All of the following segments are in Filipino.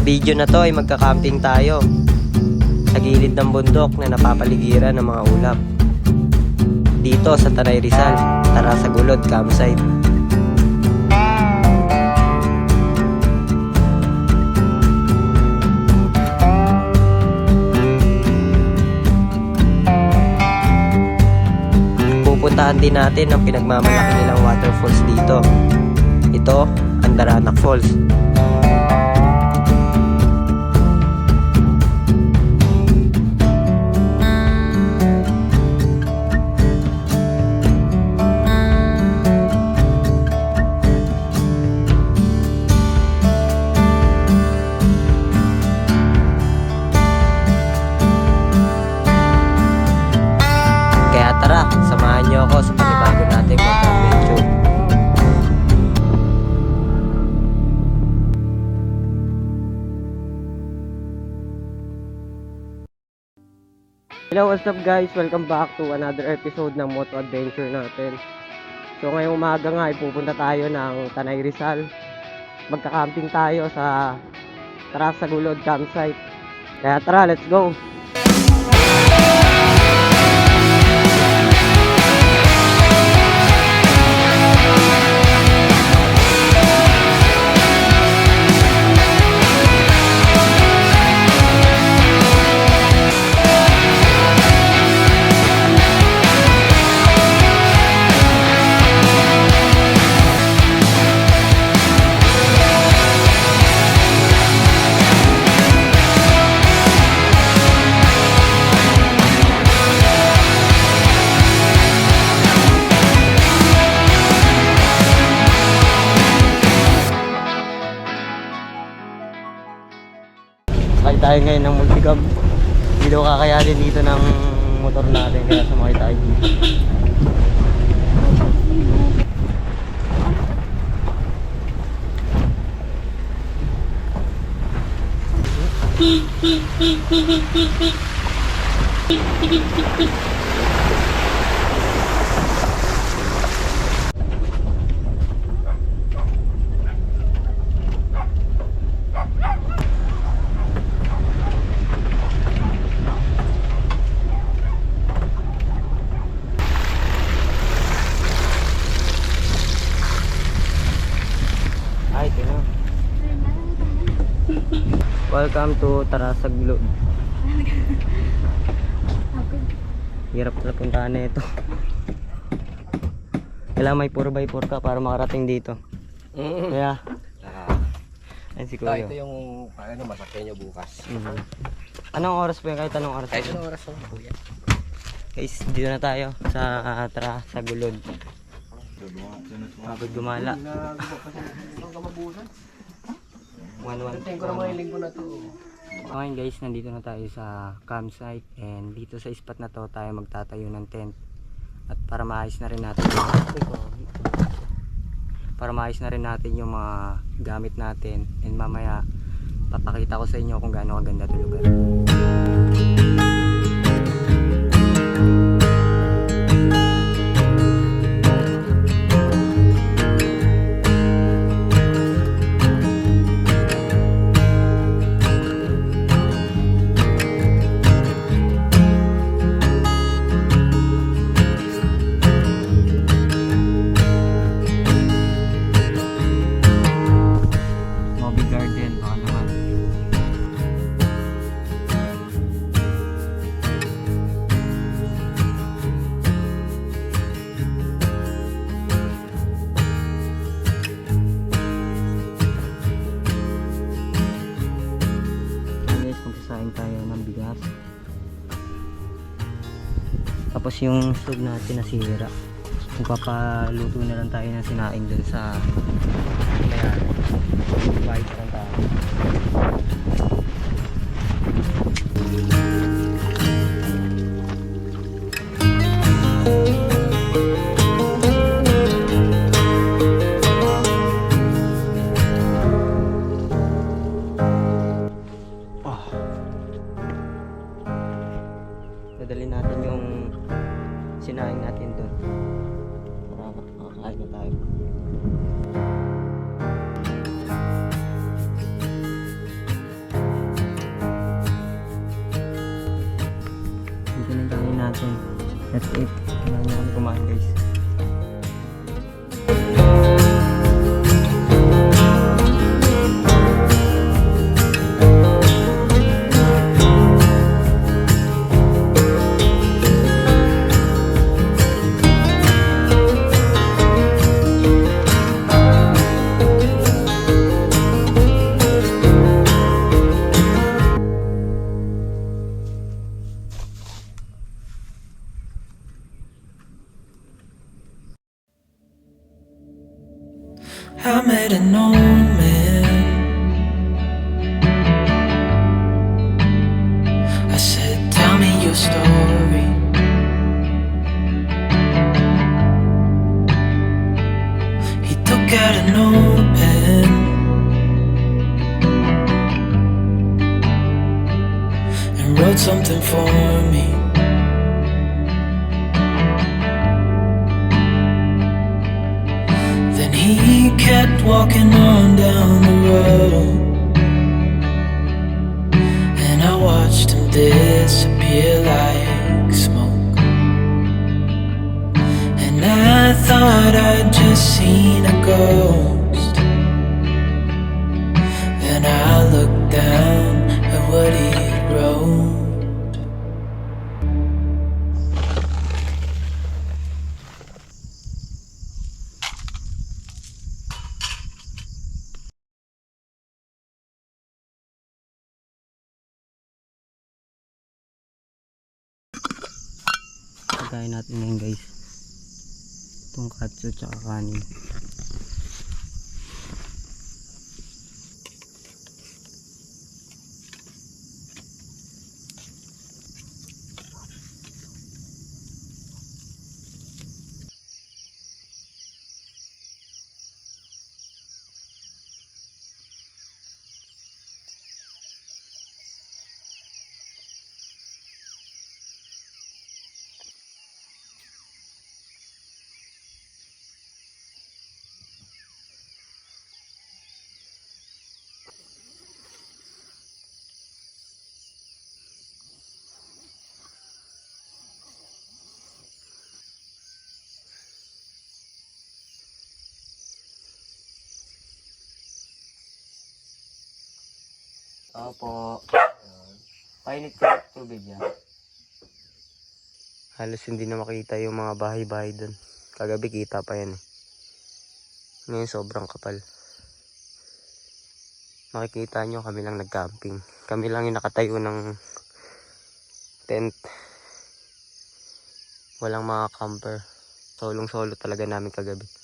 Sa video na to ay magka-camping tayo sa gilid ng bundok na napapaligiran ng mga ulap. Dito sa Tanay Rizal, tara sa Gulod Campsite. Pupuntahan din natin ang pinagmamalaki nilang waterfalls dito. Ito, ang Daranac Falls. Hello, what's up guys? Welcome back to another episode ng Moto Adventure natin. So ngayong umaga nga ay pupunta tayo ng Tanay Rizal. Magka-camping tayo sa Tarasa Gulod campsite. Kaya tara, let's go! Tayo ngayon ng multicab. Hindi daw kakayanin dito ng motor natin kaya sumakay tayo dito. Ay, ito na. Welcome to Tarasag Lod. Hirap na puntahan na ito. Kailangan may 4x4 ka para makarating dito. Kaya, ayun si Kuya. ito yung ano, masakyan nyo bukas. Mhm. Anong oras po yun? Kahit anong oras. Kahit anong oras mo, kuya. Guys, dito na tayo sa uh, Tara sa Gulod. Pagod gumala. Ang kamabusan. 1-1. Tingin ko naman yung linggo na to. Okay guys, nandito na tayo sa campsite and dito sa spot na to tayo magtatayo ng tent. At para maayos na rin natin para maayos na rin natin yung mga gamit natin and mamaya papakita ko sa inyo kung gaano kaganda ito lugar. Yung stove natin nasira. Magpapaluto na lang tayo ng sinaing dun sa Ayan. Bike lang tayo. goodbye. got an open and wrote something for me. Then he kept walking on down the road. And I watched him disappear like I thought I'd just seen a ghost. Then I looked down at what he wrote. Pagkain natin ngayon guys. Itong katsu tsaka kanin. Opo. Painit ko tubig yan. Halos hindi na makita yung mga bahay-bahay doon. Kagabi kita pa yan eh. Ngayon sobrang kapal. Makikita nyo kami lang nag-camping. Kami lang yung nakatayo ng tent. Walang mga camper. Solong-solo talaga namin kagabi.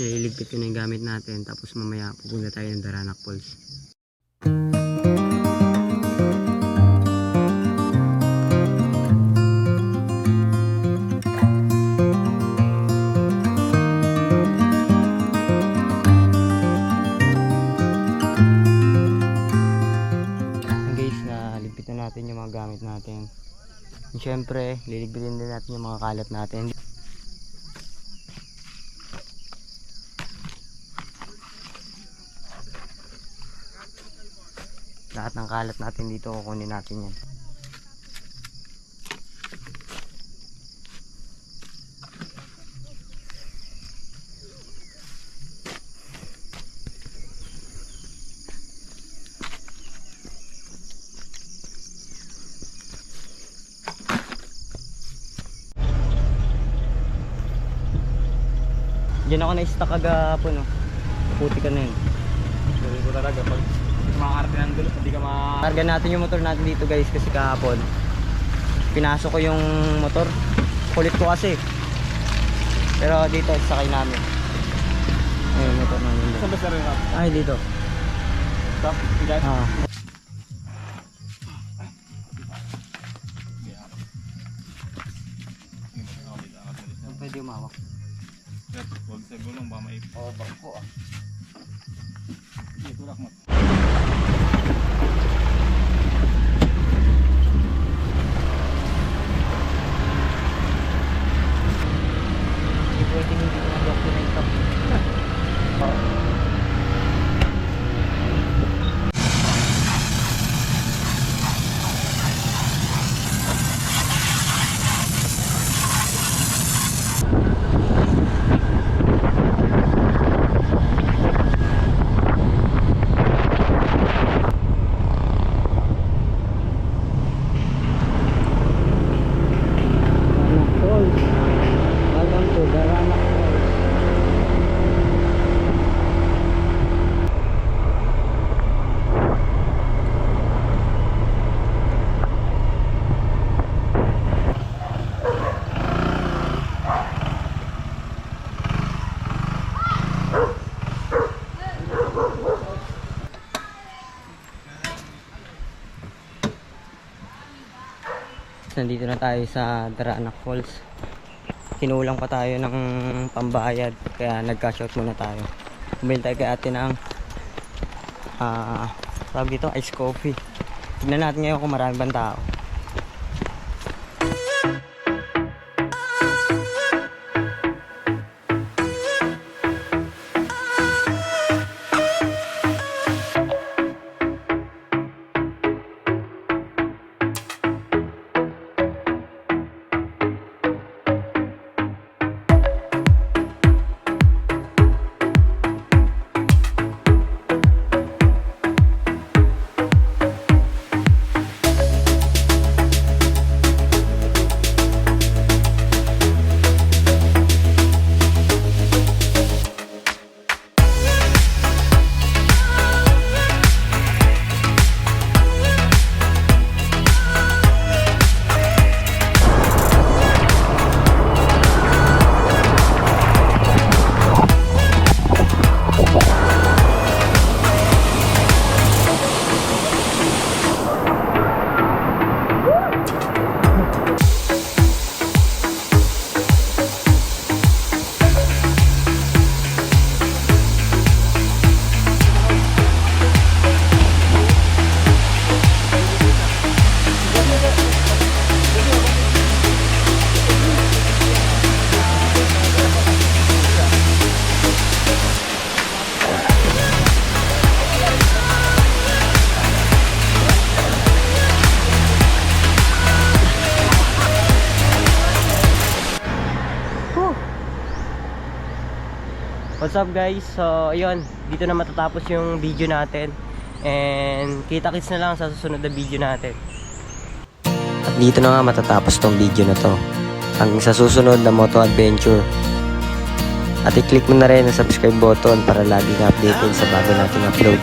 Guys, nililigpit ko na yung gamit natin. Tapos mamaya pupunta tayo ng Daranak Falls. guys, naligpit na natin yung mga gamit natin. Siyempre, liligpitin din natin yung mga kalat natin. Lahat ng kalat natin dito, kukunin natin yan. Diyan ako na-stuck agapon, no? Puti ka na yun. Sabi ko talaga, pag makakarating ng dulo, hindi ka ma... Karga natin yung motor natin dito guys kasi kahapon pinasok ko yung motor. Kulit ko kasi. Pero dito sakay namin. Ayun, motor namin. dito. Saan ba sa rin Ay, dito. Stop, guys. Ah. Pwede umawak. Huwag sa gulong ba may Oo, bangko ah. Dito lang mo. Hindi pwede hindi ko na-document to. Anak Falls. Welcome to Daranak Falls. Nandito na tayo sa Daranak Falls. Kinulang pa tayo ng pambayad kaya nagka-short muna tayo. Bumili tayo kay ate ng ah tawag dito, ice coffee. Tignan natin ngayon kung marami bang tao. What's up guys? So, ayun, dito na matatapos yung video natin. And kita-kits na lang sa susunod na video natin. At dito na nga matatapos tong video na to. Hanggang sa susunod na Moto Adventure. At i-click mo na rin ang subscribe button para lagi ka updated sa bago nating upload.